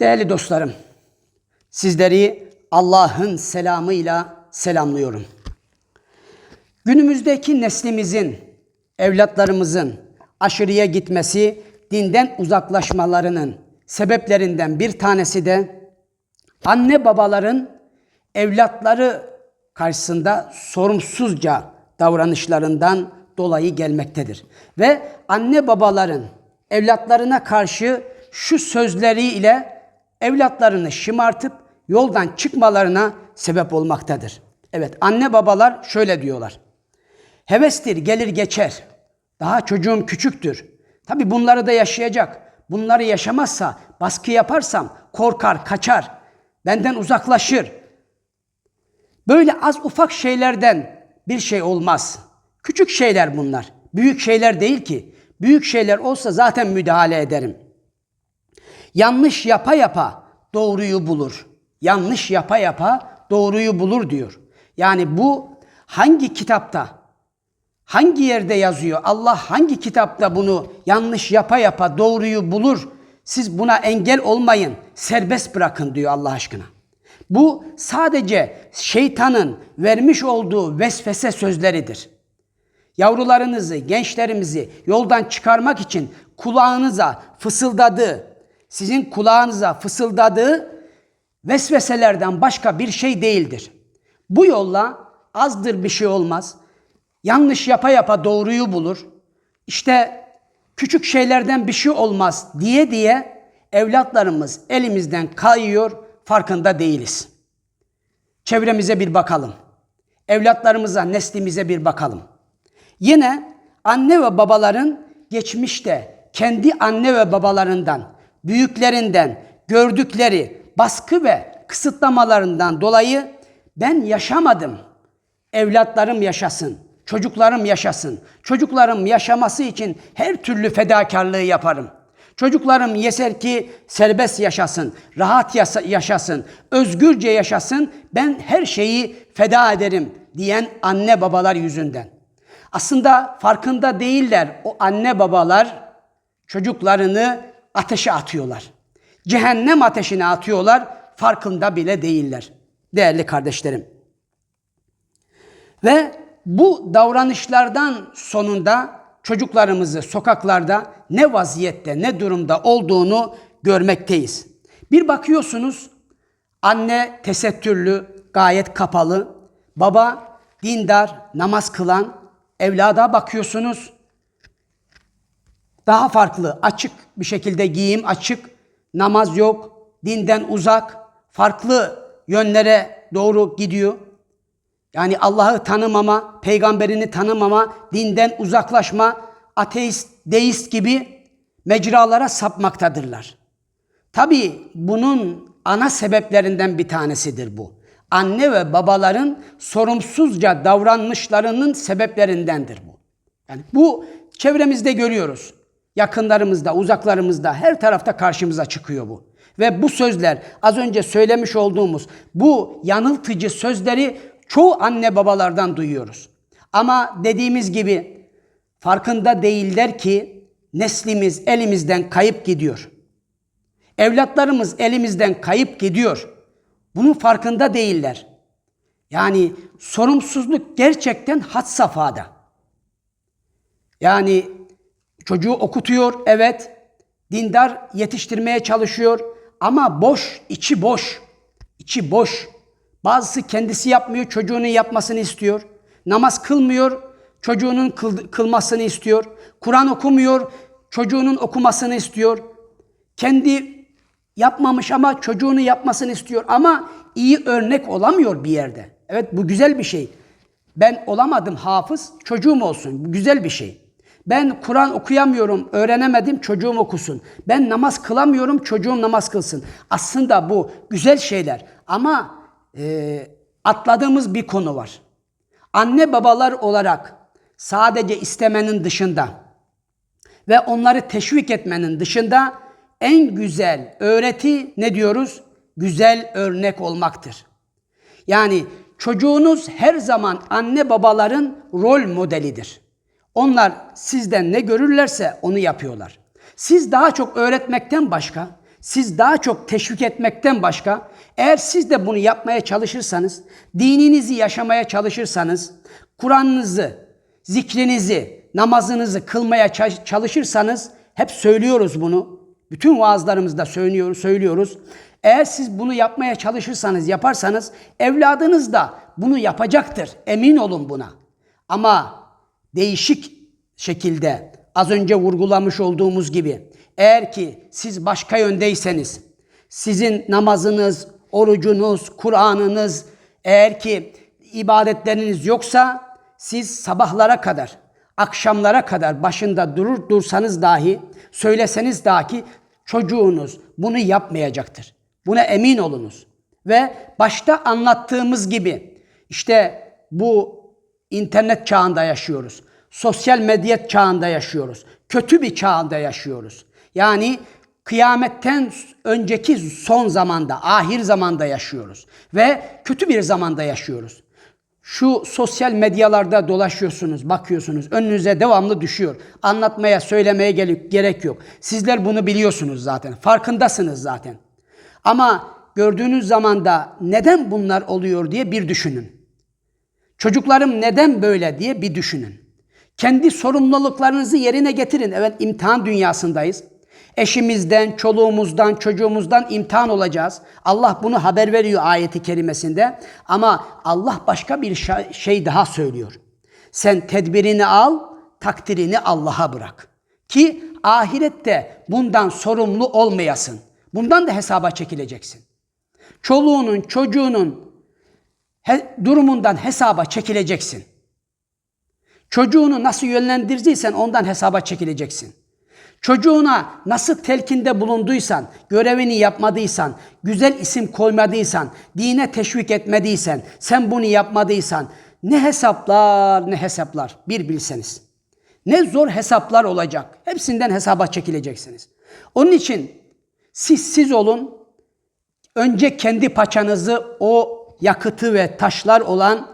Değerli dostlarım, sizleri Allah'ın selamıyla selamlıyorum. Günümüzdeki neslimizin, evlatlarımızın aşırıya gitmesi, dinden uzaklaşmalarının sebeplerinden bir tanesi de anne babaların evlatları karşısında sorumsuzca davranışlarından dolayı gelmektedir. Ve anne babaların evlatlarına karşı şu sözleriyle evlatlarını şımartıp yoldan çıkmalarına sebep olmaktadır. Evet anne babalar şöyle diyorlar. Hevestir gelir geçer. Daha çocuğum küçüktür. Tabi bunları da yaşayacak. Bunları yaşamazsa baskı yaparsam korkar, kaçar. Benden uzaklaşır. Böyle az ufak şeylerden bir şey olmaz. Küçük şeyler bunlar. Büyük şeyler değil ki. Büyük şeyler olsa zaten müdahale ederim. Yanlış yapa yapa doğruyu bulur. Yanlış yapa yapa doğruyu bulur diyor. Yani bu hangi kitapta, hangi yerde yazıyor? Allah hangi kitapta bunu yanlış yapa yapa doğruyu bulur? Siz buna engel olmayın, serbest bırakın diyor Allah aşkına. Bu sadece şeytanın vermiş olduğu vesvese sözleridir. Yavrularınızı, gençlerimizi yoldan çıkarmak için kulağınıza fısıldadığı, sizin kulağınıza fısıldadığı vesveselerden başka bir şey değildir. Bu yolla azdır bir şey olmaz. Yanlış yapa yapa doğruyu bulur. İşte küçük şeylerden bir şey olmaz diye diye evlatlarımız elimizden kayıyor, farkında değiliz. Çevremize bir bakalım. Evlatlarımıza, neslimize bir bakalım. Yine anne ve babaların geçmişte kendi anne ve babalarından, büyüklerinden gördükleri baskı ve kısıtlamalarından dolayı ben yaşamadım. Evlatlarım yaşasın, çocuklarım yaşasın. Çocuklarım yaşaması için her türlü fedakarlığı yaparım. Çocuklarım yeter ki serbest yaşasın, rahat yaşasın, özgürce yaşasın. Ben her şeyi feda ederim diyen anne babalar yüzünden. Aslında farkında değiller o anne babalar çocuklarını ateşe atıyorlar. Cehennem ateşine atıyorlar, farkında bile değiller. Değerli kardeşlerim. Ve bu davranışlardan sonunda çocuklarımızı sokaklarda ne vaziyette, ne durumda olduğunu görmekteyiz. Bir bakıyorsunuz anne tesettürlü, gayet kapalı, baba dindar, namaz kılan, evlada bakıyorsunuz daha farklı, açık bir şekilde giyim açık, namaz yok, dinden uzak, farklı yönlere doğru gidiyor. Yani Allah'ı tanımama, peygamberini tanımama, dinden uzaklaşma, ateist, deist gibi mecralara sapmaktadırlar. Tabi bunun ana sebeplerinden bir tanesidir bu. Anne ve babaların sorumsuzca davranışlarının sebeplerindendir bu. Yani bu çevremizde görüyoruz. Yakınlarımızda, uzaklarımızda her tarafta karşımıza çıkıyor bu. Ve bu sözler az önce söylemiş olduğumuz bu yanıltıcı sözleri çoğu anne babalardan duyuyoruz. Ama dediğimiz gibi farkında değiller ki neslimiz elimizden kayıp gidiyor. Evlatlarımız elimizden kayıp gidiyor. Bunun farkında değiller. Yani sorumsuzluk gerçekten had safhada. Yani çocuğu okutuyor, evet. Dindar yetiştirmeye çalışıyor ama boş, içi boş. İçi boş. Bazısı kendisi yapmıyor, çocuğunun yapmasını istiyor. Namaz kılmıyor, çocuğunun kıl, kılmasını istiyor. Kur'an okumuyor, çocuğunun okumasını istiyor. Kendi yapmamış ama çocuğunu yapmasını istiyor ama iyi örnek olamıyor bir yerde. Evet bu güzel bir şey. Ben olamadım hafız, çocuğum olsun. Bu güzel bir şey. Ben Kur'an okuyamıyorum, öğrenemedim, çocuğum okusun. Ben namaz kılamıyorum, çocuğum namaz kılsın. Aslında bu güzel şeyler ama e, atladığımız bir konu var. Anne babalar olarak sadece istemenin dışında ve onları teşvik etmenin dışında en güzel öğreti ne diyoruz? Güzel örnek olmaktır. Yani çocuğunuz her zaman anne babaların rol modelidir. Onlar sizden ne görürlerse onu yapıyorlar. Siz daha çok öğretmekten başka, siz daha çok teşvik etmekten başka eğer siz de bunu yapmaya çalışırsanız, dininizi yaşamaya çalışırsanız, Kur'an'ınızı, zikrinizi, namazınızı kılmaya ça- çalışırsanız hep söylüyoruz bunu. Bütün vaazlarımızda söylüyoruz. Eğer siz bunu yapmaya çalışırsanız, yaparsanız evladınız da bunu yapacaktır. Emin olun buna. Ama değişik şekilde az önce vurgulamış olduğumuz gibi eğer ki siz başka yöndeyseniz sizin namazınız, orucunuz, Kur'an'ınız eğer ki ibadetleriniz yoksa siz sabahlara kadar, akşamlara kadar başında durur dursanız dahi, söyleseniz dahi çocuğunuz bunu yapmayacaktır. Buna emin olunuz. Ve başta anlattığımız gibi işte bu internet çağında yaşıyoruz. Sosyal medya çağında yaşıyoruz. Kötü bir çağında yaşıyoruz. Yani kıyametten önceki son zamanda, ahir zamanda yaşıyoruz. Ve kötü bir zamanda yaşıyoruz. Şu sosyal medyalarda dolaşıyorsunuz, bakıyorsunuz. Önünüze devamlı düşüyor. Anlatmaya, söylemeye gerek yok. Sizler bunu biliyorsunuz zaten. Farkındasınız zaten. Ama gördüğünüz zaman da neden bunlar oluyor diye bir düşünün. Çocuklarım neden böyle diye bir düşünün. Kendi sorumluluklarınızı yerine getirin. Evet imtihan dünyasındayız. Eşimizden, çoluğumuzdan, çocuğumuzdan imtihan olacağız. Allah bunu haber veriyor ayeti kerimesinde. Ama Allah başka bir şey daha söylüyor. Sen tedbirini al, takdirini Allah'a bırak. Ki ahirette bundan sorumlu olmayasın. Bundan da hesaba çekileceksin. Çoluğunun, çocuğunun durumundan hesaba çekileceksin. Çocuğunu nasıl yönlendirdiysen ondan hesaba çekileceksin. Çocuğuna nasıl telkinde bulunduysan, görevini yapmadıysan, güzel isim koymadıysan, dine teşvik etmediysen, sen bunu yapmadıysan ne hesaplar ne hesaplar bir bilseniz. Ne zor hesaplar olacak. Hepsinden hesaba çekileceksiniz. Onun için siz siz olun, önce kendi paçanızı o yakıtı ve taşlar olan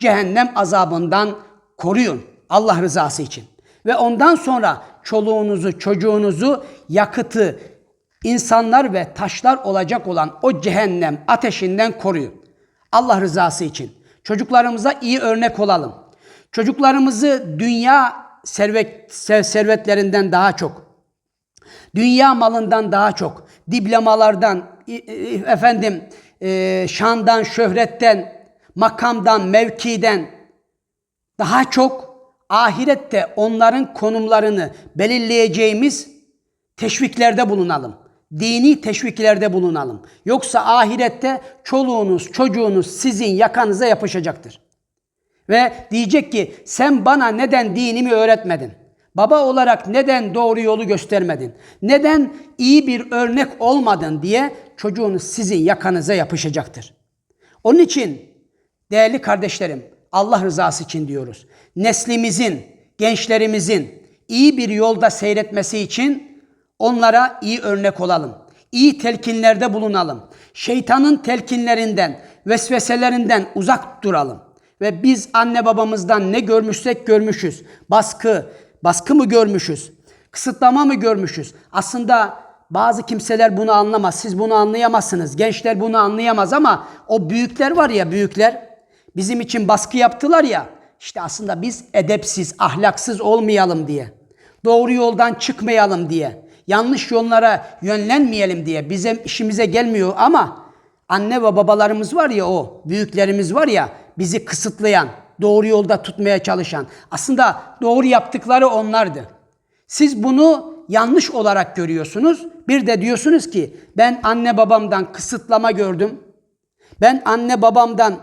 cehennem azabından koruyun Allah rızası için. Ve ondan sonra çoluğunuzu, çocuğunuzu yakıtı, insanlar ve taşlar olacak olan o cehennem ateşinden koruyun. Allah rızası için. Çocuklarımıza iyi örnek olalım. Çocuklarımızı dünya servet, ser- servetlerinden daha çok, dünya malından daha çok, i- efendim e, şandan, şöhretten, makamdan, mevkiden daha çok ahirette onların konumlarını belirleyeceğimiz teşviklerde bulunalım. Dini teşviklerde bulunalım. Yoksa ahirette çoluğunuz, çocuğunuz sizin yakanıza yapışacaktır. Ve diyecek ki sen bana neden dinimi öğretmedin? Baba olarak neden doğru yolu göstermedin? Neden iyi bir örnek olmadın diye çocuğunuz sizin yakanıza yapışacaktır. Onun için değerli kardeşlerim Allah rızası için diyoruz. Neslimizin, gençlerimizin iyi bir yolda seyretmesi için onlara iyi örnek olalım. İyi telkinlerde bulunalım. Şeytanın telkinlerinden, vesveselerinden uzak duralım. Ve biz anne babamızdan ne görmüşsek görmüşüz. Baskı, baskı mı görmüşüz? Kısıtlama mı görmüşüz? Aslında bazı kimseler bunu anlamaz. Siz bunu anlayamazsınız. Gençler bunu anlayamaz ama o büyükler var ya büyükler bizim için baskı yaptılar ya. İşte aslında biz edepsiz, ahlaksız olmayalım diye. Doğru yoldan çıkmayalım diye. Yanlış yollara yönlenmeyelim diye. Bizim işimize gelmiyor ama anne ve babalarımız var ya o, büyüklerimiz var ya bizi kısıtlayan, doğru yolda tutmaya çalışan. Aslında doğru yaptıkları onlardı. Siz bunu yanlış olarak görüyorsunuz. Bir de diyorsunuz ki ben anne babamdan kısıtlama gördüm. Ben anne babamdan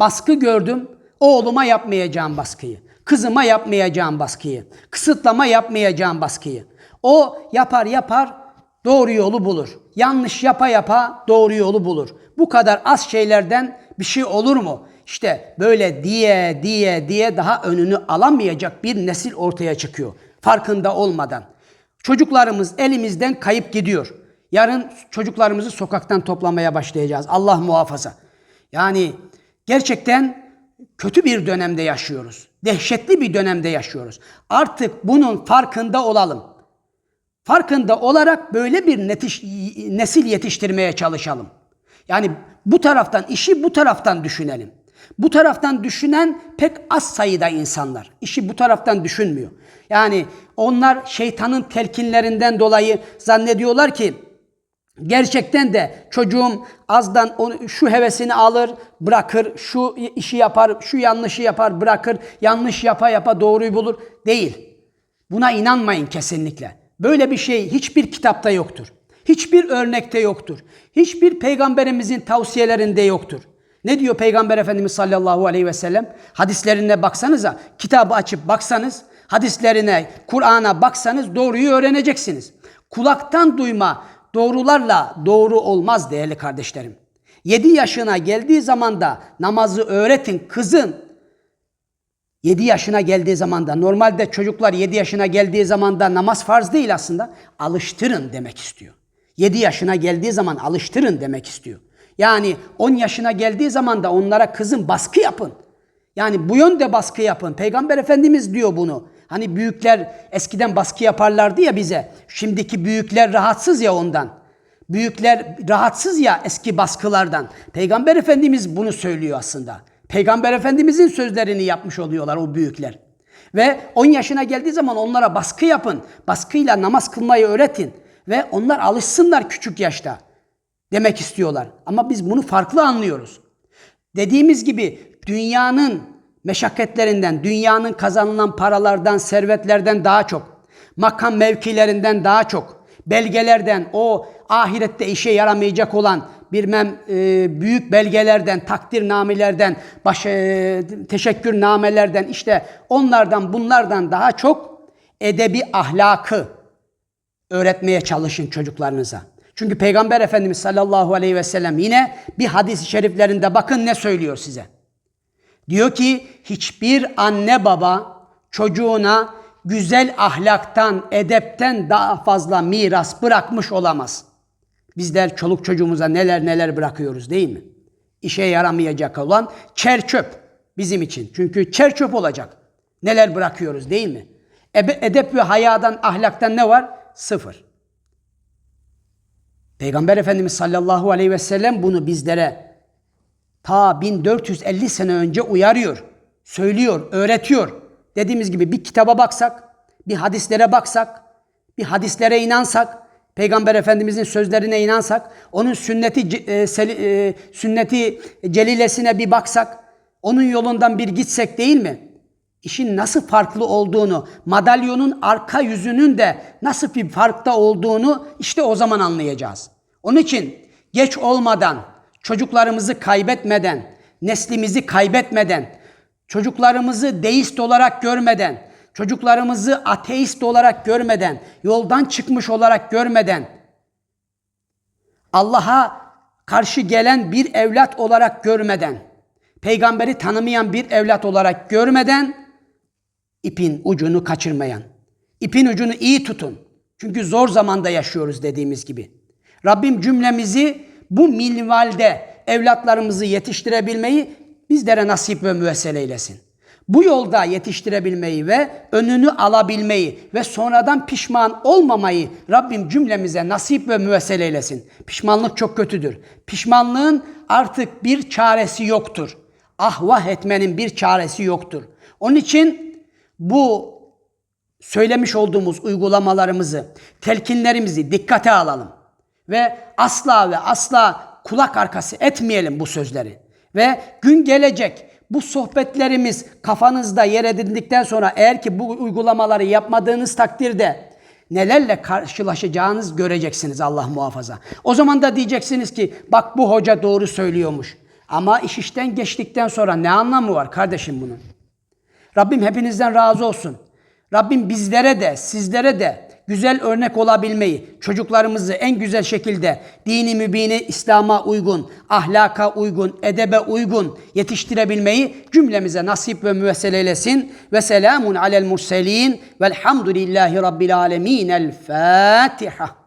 baskı gördüm. Oğluma yapmayacağım baskıyı. Kızıma yapmayacağım baskıyı. Kısıtlama yapmayacağım baskıyı. O yapar yapar doğru yolu bulur. Yanlış yapa yapa doğru yolu bulur. Bu kadar az şeylerden bir şey olur mu? İşte böyle diye diye diye daha önünü alamayacak bir nesil ortaya çıkıyor. Farkında olmadan. Çocuklarımız elimizden kayıp gidiyor. Yarın çocuklarımızı sokaktan toplamaya başlayacağız. Allah muhafaza. Yani gerçekten kötü bir dönemde yaşıyoruz. Dehşetli bir dönemde yaşıyoruz. Artık bunun farkında olalım. farkında olarak böyle bir netiş, nesil yetiştirmeye çalışalım. Yani bu taraftan işi bu taraftan düşünelim. Bu taraftan düşünen pek az sayıda insanlar. İşi bu taraftan düşünmüyor. Yani onlar şeytanın telkinlerinden dolayı zannediyorlar ki gerçekten de çocuğum azdan onu, şu hevesini alır, bırakır, şu işi yapar, şu yanlışı yapar, bırakır, yanlış yapa yapa doğruyu bulur. Değil. Buna inanmayın kesinlikle. Böyle bir şey hiçbir kitapta yoktur. Hiçbir örnekte yoktur. Hiçbir peygamberimizin tavsiyelerinde yoktur. Ne diyor Peygamber Efendimiz sallallahu aleyhi ve sellem? Hadislerine baksanıza, kitabı açıp baksanız, hadislerine, Kur'an'a baksanız doğruyu öğreneceksiniz. Kulaktan duyma doğrularla doğru olmaz değerli kardeşlerim. 7 yaşına geldiği zaman da namazı öğretin kızın. 7 yaşına geldiği zaman da normalde çocuklar 7 yaşına geldiği zaman da namaz farz değil aslında. Alıştırın demek istiyor. 7 yaşına geldiği zaman alıştırın demek istiyor. Yani 10 yaşına geldiği zaman da onlara kızın baskı yapın. Yani bu yönde baskı yapın. Peygamber Efendimiz diyor bunu. Hani büyükler eskiden baskı yaparlardı ya bize. Şimdiki büyükler rahatsız ya ondan. Büyükler rahatsız ya eski baskılardan. Peygamber Efendimiz bunu söylüyor aslında. Peygamber Efendimizin sözlerini yapmış oluyorlar o büyükler. Ve 10 yaşına geldiği zaman onlara baskı yapın. Baskıyla namaz kılmayı öğretin. Ve onlar alışsınlar küçük yaşta. Demek istiyorlar. Ama biz bunu farklı anlıyoruz. Dediğimiz gibi dünyanın meşakkatlerinden, dünyanın kazanılan paralardan, servetlerden daha çok, makam mevkilerinden daha çok, belgelerden, o ahirette işe yaramayacak olan bilmem e, büyük belgelerden, takdirnamelerden, baş, e, teşekkürnamelerden işte onlardan bunlardan daha çok edebi ahlakı öğretmeye çalışın çocuklarınıza. Çünkü Peygamber Efendimiz sallallahu aleyhi ve sellem yine bir hadis-i şeriflerinde bakın ne söylüyor size. Diyor ki hiçbir anne baba çocuğuna güzel ahlaktan, edepten daha fazla miras bırakmış olamaz. Bizler çoluk çocuğumuza neler neler bırakıyoruz değil mi? İşe yaramayacak olan çer çöp bizim için. Çünkü çer çöp olacak. Neler bırakıyoruz değil mi? Edep ve hayadan, ahlaktan ne var? Sıfır. Peygamber Efendimiz sallallahu aleyhi ve sellem bunu bizlere ta 1450 sene önce uyarıyor, söylüyor, öğretiyor. Dediğimiz gibi bir kitaba baksak, bir hadislere baksak, bir hadislere inansak, Peygamber Efendimizin sözlerine inansak, onun sünneti e, e, sünneti celilesine bir baksak, onun yolundan bir gitsek değil mi? İşin nasıl farklı olduğunu, madalyonun arka yüzünün de nasıl bir farkta olduğunu işte o zaman anlayacağız. Onun için geç olmadan, çocuklarımızı kaybetmeden, neslimizi kaybetmeden, çocuklarımızı deist olarak görmeden, çocuklarımızı ateist olarak görmeden, yoldan çıkmış olarak görmeden, Allah'a karşı gelen bir evlat olarak görmeden, peygamberi tanımayan bir evlat olarak görmeden, ipin ucunu kaçırmayan, ipin ucunu iyi tutun. Çünkü zor zamanda yaşıyoruz dediğimiz gibi. Rabbim cümlemizi bu minvalde evlatlarımızı yetiştirebilmeyi bizlere nasip ve müessel eylesin. Bu yolda yetiştirebilmeyi ve önünü alabilmeyi ve sonradan pişman olmamayı Rabbim cümlemize nasip ve müessel eylesin. Pişmanlık çok kötüdür. Pişmanlığın artık bir çaresi yoktur. Ahvah etmenin bir çaresi yoktur. Onun için bu söylemiş olduğumuz uygulamalarımızı, telkinlerimizi dikkate alalım. Ve asla ve asla kulak arkası etmeyelim bu sözleri. Ve gün gelecek bu sohbetlerimiz kafanızda yer edindikten sonra eğer ki bu uygulamaları yapmadığınız takdirde nelerle karşılaşacağınız göreceksiniz Allah muhafaza. O zaman da diyeceksiniz ki bak bu hoca doğru söylüyormuş. Ama iş işten geçtikten sonra ne anlamı var kardeşim bunun? Rabbim hepinizden razı olsun. Rabbim bizlere de sizlere de güzel örnek olabilmeyi, çocuklarımızı en güzel şekilde dini mübini İslam'a uygun, ahlaka uygun, edebe uygun yetiştirebilmeyi cümlemize nasip ve müvessel eylesin. Ve selamun alel murselin velhamdülillahi rabbil alemin. El Fatiha.